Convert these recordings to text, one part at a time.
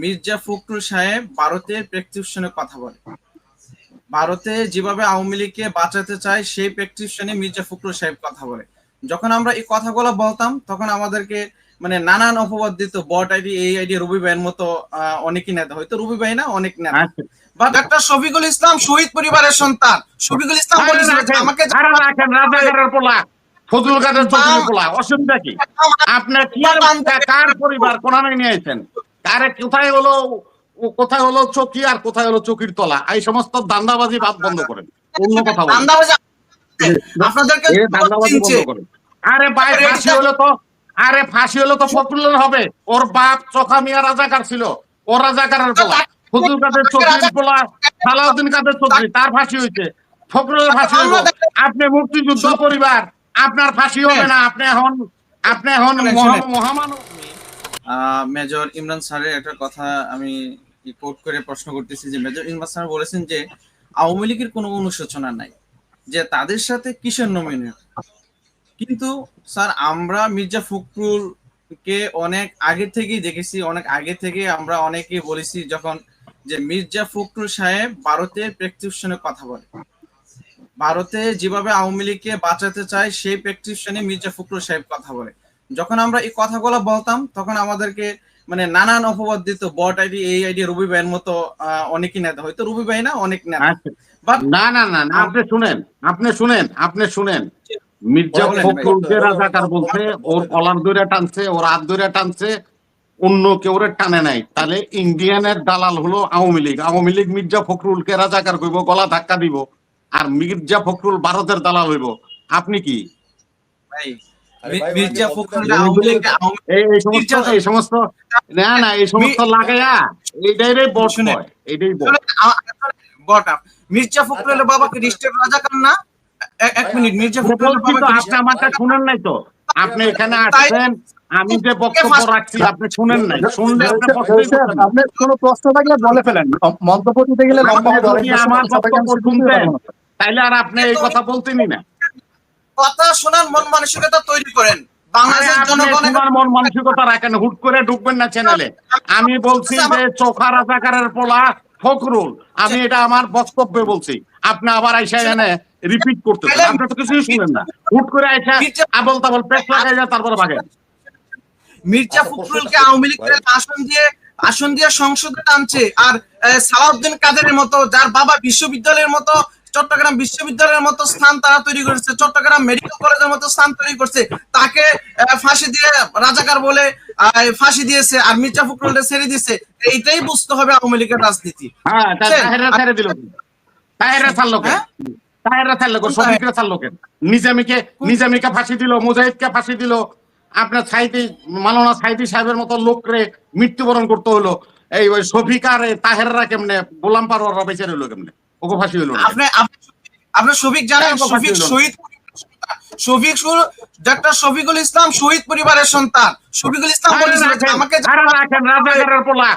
মির্জা ফখরুল সাহেব ভারতের প্রেসক্রিপশনে কথা বলে। ভারতে যেভাবে আওয়ামী লীগকে বাঁচাতে চায় সেই প্রেসক্রিপশনে মির্জা ফখরুল সাহেব কথা বলে। যখন আমরা এই কথাগুলো বলতাম তখন আমাদেরকে মানে নানান অপবাদ দিত বট আইডি এই আইডি রবি ভাইয়ের মতো অনেকই নেতা। হয়তো রবি ভাই না অনেক নেতা। আচ্ছা। বা ডাক্তার শফিকুল ইসলাম শহীদ পরিবারের সন্তান। শফিকুল ইসলাম আমাকে ফজলুল কাদের চৌধুরীর পোলা অসুবিধা কি? আপনার কি কার পরিবার কোনায় নিয়েছেন কারে কোথায় হলো কোথায় হলো চকি আর কোথায় হলো চকির তলা? এই সমস্ত দান্দাবাজি বাদ বন্ধ করেন। অন্য কথা বলেন। আপনাদেরকে দান্দাবাজি বন্ধ করেন। আরে ভাই ফাঁসি হলো তো আরে ফাঁসি হলো তো ফখরুলের হবে। ওর বাপ চোখা মিয়া রাজাকার ছিল। ও রাজাকারের পোলা কাদের চৌধুরীর পোলা সালাউদ্দিন কাদের চৌধুরী তার ফাঁসি হয়েছে। ফখরুলের ফাঁসি হইব। আপনি মুক্তিযুদ্ধ পরিবার আপনার ফাঁসি হবে না। আপনি এখন আপনি এখন মহা- মহামানব। মেজর ইমরান স্যারের একটা কথা আমি কোট করে প্রশ্ন করতেছি যে মেজর ইমরান স্যার বলেছেন যে, আওয়ামী লীগের কোনো অনুশোচনা নাই, যে তাদের সাথে কিসের নমিনেট কিন্তু স্যার, আমরা মির্জা ফখরুল কে অনেক আগে থেকেই দেখেছি, অনেক আগে থেকে আমরা অনেকে বলেছি যখন যে মির্জা ফখরুল সাহেব ভারতের প্রেসক্রিপশনে কথা বলে। ভারতে যেভাবে আওয়ামী লীগকে বাঁচাতে চায়, সেই প্রেসক্রিপশনে মির্জা ফখরুল সাহেব কথা বলে। যখন আমরা এই কথাগুলো বলতাম তখন আমাদেরকে মানে নানান অপবাদ দিত বট আইডি এই আইডি রবি ভাইয়ের মতো আহ, অনেকই নেতা। হয়তো রবি ভাই না অনেক নেতা। আচ্ছা। না না না না আপনি শুনেন আপনি শুনেন আপনি শুনেন। মির্জা ফখরুলকে রাজাকার বলছে ওর কলার দৈরা টানছে ওর হাত দৈরা টানছে অন্য কেউ টানে নাই। তাহলে ইন্ডিয়ানের দালাল হলো আওয়ামী লীগ। আওয়ামী লীগ মির্জা ফখরুলকে রাজাকার করব গলা ধাক্কা দিব আর মির্জা ফখরুল ভারতের দালাল হইব। আপনি কি? ভাই, মির্জা ভাই, ফখরুল বলতে আওয়ামী লীগ আওয়ামী- এই এই সমস্ত এই সমস্ত না না এই সমস্ত লাগাইয়া এইটাই রে বট শুনেন। হয়। এটাই বট। আসলে আ- আসলে বটা মির্জা ফখরুলের বাবাকে রিস্টের রাজাকার না? এক মিনিট মির্জা ফখরুলের বাবাকে আপনি রিস্টের আমারটা শুনেন নাই তো। আপনি এখানে আসছেন আমি যে বক্তব্য রাখছি আপনি শুনেন নাই। শুনলে আপনি কোনো প্রশ্ন থাকলে বলে ফেলেন। মন্তব্য দিতে গেলে আমার বক্তব্য শুনতেন তাইলে আর আপনি এই কথা বলতেনই না। কথা শোনার মন মানসিকতা তৈরি করেন। আরে বাংলাদেশের আপনি জনগণের শোনার মন মানসিকতা রাখেন হুট করে ঢুকবেন না চ্যানেলে আমি বলছি যে চোখা রাজাকারের পোলা ফখরুল আমি এটা আমার বক্তব্যে বলছি। আপনি আবার আইসা এনে রিপিট করতেছেন। আপনি তো কিছুই শুনেন না। হুট করে আইসা আবল তাবল পেট লাগাই যায় তারপরে ভাগেন। মির্জা আচ্ছা, ফখরুলকে আওয়ামী লীগ ভাই। আসন দিয়ে আসন দিয়ে সংসদে টানছে। আর আহ, সালাউদ্দিন কাদেরের মতো যার বাবা বিশ্ববিদ্যালয়ের মতো চট্টগ্রাম বিশ্ববিদ্যালয়ের মতো স্থান তারা তৈরি করেছে চট্টগ্রাম মেডিকেল কলেজের মতো স্থান তৈরি করছে। তাকে ফাঁসি দিয়ে রাজাকার বলে ফাঁসি দিয়েছে আর মির্জা ফখরুলকে ছেড়ে দিয়েছে। এইটাই বুঝতে হবে আওয়ামী লীগের রাজনীতি। হ্যাঁ তাহেরা ছেড়ে দিল। তাহেরা ছাড়লো হ্যাঁ? তাহেরা ছাড়লো শফিকরা ছাড়লো কেন নিজামীকে নিজামীকে ফাঁসি দিল মুজাহিদকে ফাঁসি দিল। আপনার সাইদি মালানা সাইদি সাহেবের মতো লোকরে মৃত্যুবরণ করতে হলো। এই ওই শফিক আর তাহেররা কেমনে গোলাম পারোয়াররা বেঁচে রইল কেমনে? ওকে ফাঁসি হইল না। আপনি আপনি আপনি শফিক জানেন শফিক হলো? শহীদ শফিক ডাক্তার শফিকুল ইসলাম শহীদ পরিবারের সন্তান। শফিকুল ইসলাম আমাকে আরে রাখেন, রাজাকারের পোলা।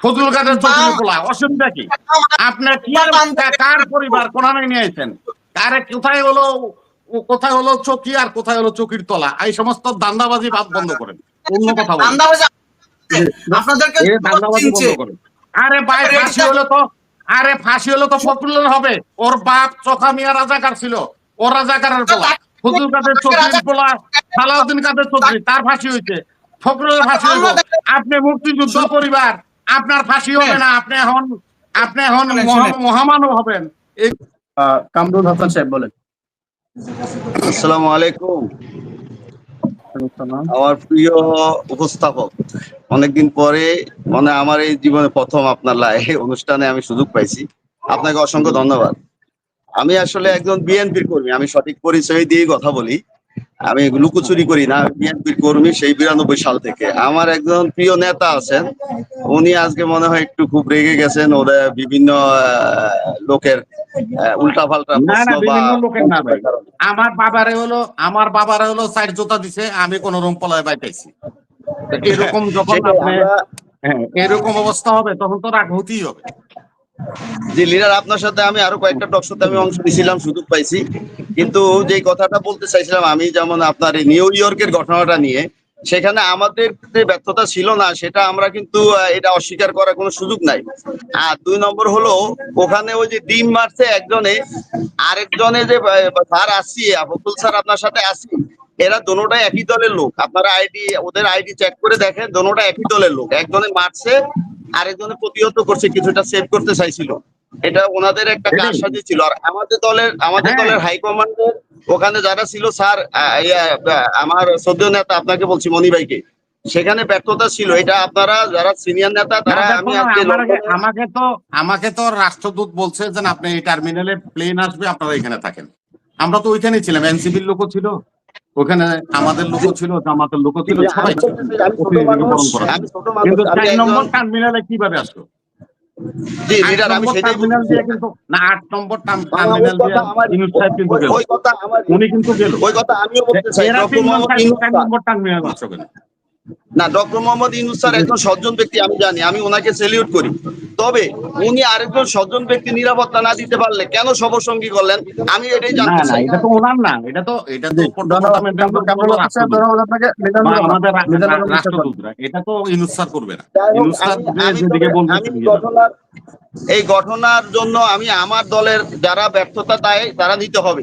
ফজলুল কাদের চৌধুরীর পোলা অসুবিধা কি? আপনার কি কার পরিবার? কোনায় নিয়েছেন কারে কোথায় হলো কোথায় হলো চকি আর কোথায় হলো চকির তলা? এই সমস্ত দান্দাবাজি বাদ বন্ধ করেন। অন্য কথা বলেন। আপনাদেরকে এ দান্দাবাজি চিনছে। বন্ধ করেন। আরে বাইরে হলো তো আরে ফাঁসি হলো তো ফখরুলের হবে। ওর বাপ চোখা মিয়া রাজাকার ছিল। ও রাজাকারের ফজলুল কাদের চৌধুরীর পোলা সালাউদ্দিন কাদের চৌধুরী তার ফাঁসি হয়েছে। ফখরুলের ফাঁসি হইব আপনি মুক্তিযুদ্ধ পরিবার আপনার ফাঁসি হবে না আপনি এখন আপনি এখন মহামানব হবেন। কামরুল হাসান সাহেব বলেন। আসসালামু আলাইকুম। আমার প্রিয় উপস্থাপক, অনেকদিন পরে মানে আমার এই জীবনে প্রথম আপনার লাই অনুষ্ঠানে আমি সুযোগ পাইছি। আপনাকে অসংখ্য ধন্যবাদ। আমি আসলে একজন বিএনপির কর্মী, আমি সঠিক পরিচয় দিয়ে কথা বলি। আমি লুকোচুরি করি না বিএনপির কর্মী সেই বিরানব্বই সাল থেকে। আমার একজন প্রিয় নেতা আছেন উনি আজকে মনে হয় একটু খুব রেগে গেছেন ওরা বিভিন্ন লোকের উল্টা পাল্টা আমার বাবারে হলো আমার বাবারে হলো সাইড জোতা দিছে আমি কোন রকম পলায় পাইতেছি এরকম যখন হ্যাঁ, এরকম অবস্থা হবে তখন তো রাগ হতেই হবে। যে লিডার আপনার সাথে আমি আরও কয়েকটা টকশোতে আমি অংশ নিয়েছিলাম, সুযোগ পাইছি। কিন্তু যে কথাটা বলতে চাইছিলাম, আমি যেমন আপনার নিউ ইয়র্কের ঘটনাটা নিয়ে, সেখানে আমাদের যে ব্যর্থতা ছিল না, সেটা আমরা কিন্তু এটা অস্বীকার করার কোনো সুযোগ নাই। আর দুই নম্বর হলো, ওখানে ওই যে ডিম মারছে একজনে, আরেকজনে যে স্যার আসছি আবুল স্যার আপনার সাথে আসছি, এরা দোনোটাই একই দলের লোক। আপনারা আইডি, ওদের আইডি চেক করে দেখেন দোনোটা একই দলের লোক। একজনে মারছে আরেকজনে প্রতিহত করছে কিছুটা সেভ করতে চাইছিল। এটা ওনাদের একটা। কারসাজি ছিল। আর আমাদের দলের আমাদের হ্যাঁ। দলের হাইকমান্ডের ওখানে যারা ছিল স্যার ইয়া, আমার সদ্য নেতা আপনাকে বলছি মনি ভাইকে সেখানে ব্যর্থতা ছিল। এটা আপনারা যারা সিনিয়র নেতা তারা আমি আজকে আমাকে তো আমাকে তো রাষ্ট্রদূত বলছে যে আপনি এই টার্মিনালে প্লেন আসবে আপনারা এখানে থাকেন। আমরা তো ওইখানেই ছিলাম এনসিবির লোকও ছিল। ওখানে আমাদের লোক ছিল জামাতের লোক ছিল সবাই কিন্তু চার নম্বর টার্মিনালে কীভাবে আসলো? উনি কিন্তু গেল। ওই কথা আমিও বলতে চাই। টার্মিনাল কেন? না ডক্টর মোহাম্মদ ইউনুস স্যার একজন সজ্জন ব্যক্তি আমি জানি আমি ওনাকে সেলিউট করি। তবে উনি আরেকজন সজ্জন ব্যক্তি নিরাপত্তা না দিতে পারলে কেন সবসঙ্গী করলেন? আমি এটাই জানতে না চাই। এটা তো ওনার না এটা তো এটা তো এটা তো ইউনুস স্যার করবে না। ইউনুস স্যার যেদিকে ঘটনার এই ঘটনার জন্য আমি আমার দলের যারা ব্যর্থতা দায় তারা নিতে হবে।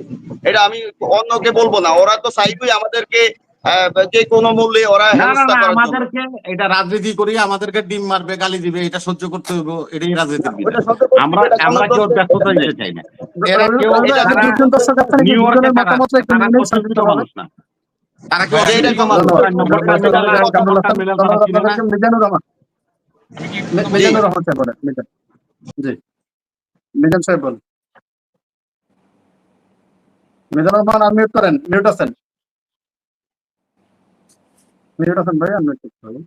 এটা আমি অন্যকে বলব না ওরা তো চাইবেই আমাদেরকে যে কোনো মূল্যে ওরা। আমাদেরকে এটা রাজনীতি করি আমাদেরকে ডিম মারবে গালি দিবে এটা সহ্য করতে হবে এটাই রাজনীতির আমরা আমরা কেউ ব্যর্থতা দিতে চাই না এরা কেউ নিউ ইয়র্কে তারা। মানুষ তারা কেউ এটা। মিজানুর রহমান মিজানুর রহমান সাহেব বলেন মিজান জি মিজান সাহেব বলেন মিজানুর রহমান আনমিউট করেন মিউট আছেন মিউট আছেন ভাই? আনমিউট করতে হবে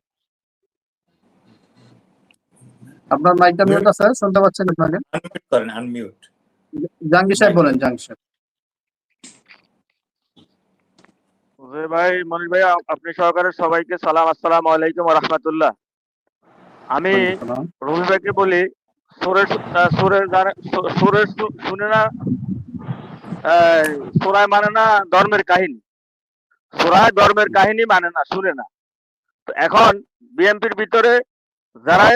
আপনার মাইকটা মিউট? আছে শুনতে পাচ্ছেন আপনাকে? আনমিউট করেন আনমিউট জাহাঙ্গীর সাহেব বলেন জাহাঙ্গীর সাহেব। ভাই মনির ভাই আপনি সহকারে সবাইকে সালাম আসসালামু আলাইকুম ওয়া রাহমাতুল্লাহ। আমি রবি ভাইকে বলি সুরের আহ, সুরের সুরের শুনে না আহ, সুরায় মানে না ধর্মের কাহিনী। সুরায় ধর্মের কাহিনী মানে না, শুনে না। এখন বিএনপির ভিতরে যারা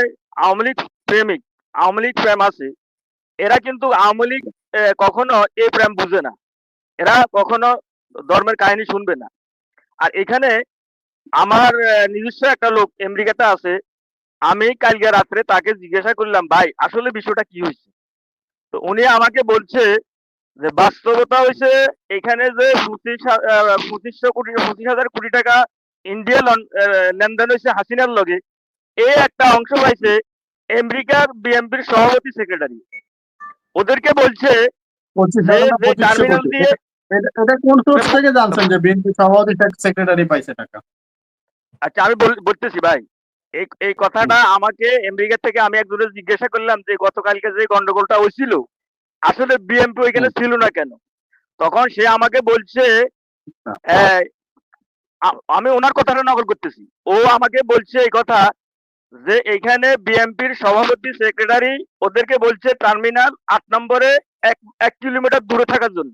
আওয়ামী লীগ প্রেমিক, আওয়ামী লীগ প্রেম আছে, এরা কিন্তু আওয়ামী লীগ কখনো এই প্রেম বুঝে না। এরা কখনো ধর্মের কাহিনী শুনবে না। আর এখানে আমার নিজস্ব একটা লোক আমেরিকাতে আছে। আমি কালকে রাত্রে তাকে জিজ্ঞাসা করলাম, ভাই, আসলে বিষয়টা কি হয়েছে? তো উনি আমাকে বলছে যে বাস্তবতা হয়েছে এখানে যে পঁচিশ পঁচিশশো কোটি পঁচিশ হাজার কোটি টাকা ইন্ডিয়া লেনদেন হয়েছে হাসিনার লগে এই একটা অংশ পাইছে আমেরিকার বিএনপির সভাপতি সেক্রেটারি ওদেরকে বলছে পঁচিশ যে হাজার না যে পঁচিশশো টার্মিনাল দিয়ে এটা- এটা কোন সোর্স থেকে জানছেন যে বিএনপি সভাপতি সেক্রেটারি পাইছে টাকা? আচ্ছা আমি বল- বলতেছি ভাই এই এই কথাটা আমাকে আমেরিকা থেকে আমি একজনের জিজ্ঞাসা করলাম যে গতকালকে যে গন্ডগোলটা হয়েছিল আসলে বিএমপি ওইখানে ছিল না কেন? তখন সে আমাকে বলছে। আমি ওনার কথাটা নকল করতেছি। ও আমাকে বলছে এই কথা যে এখানে বিএমপির সভাপতি সেক্রেটারি ওদেরকে বলছে টার্মিনাল আট নম্বরে এক এক কিলোমিটার দূরে থাকার জন্য।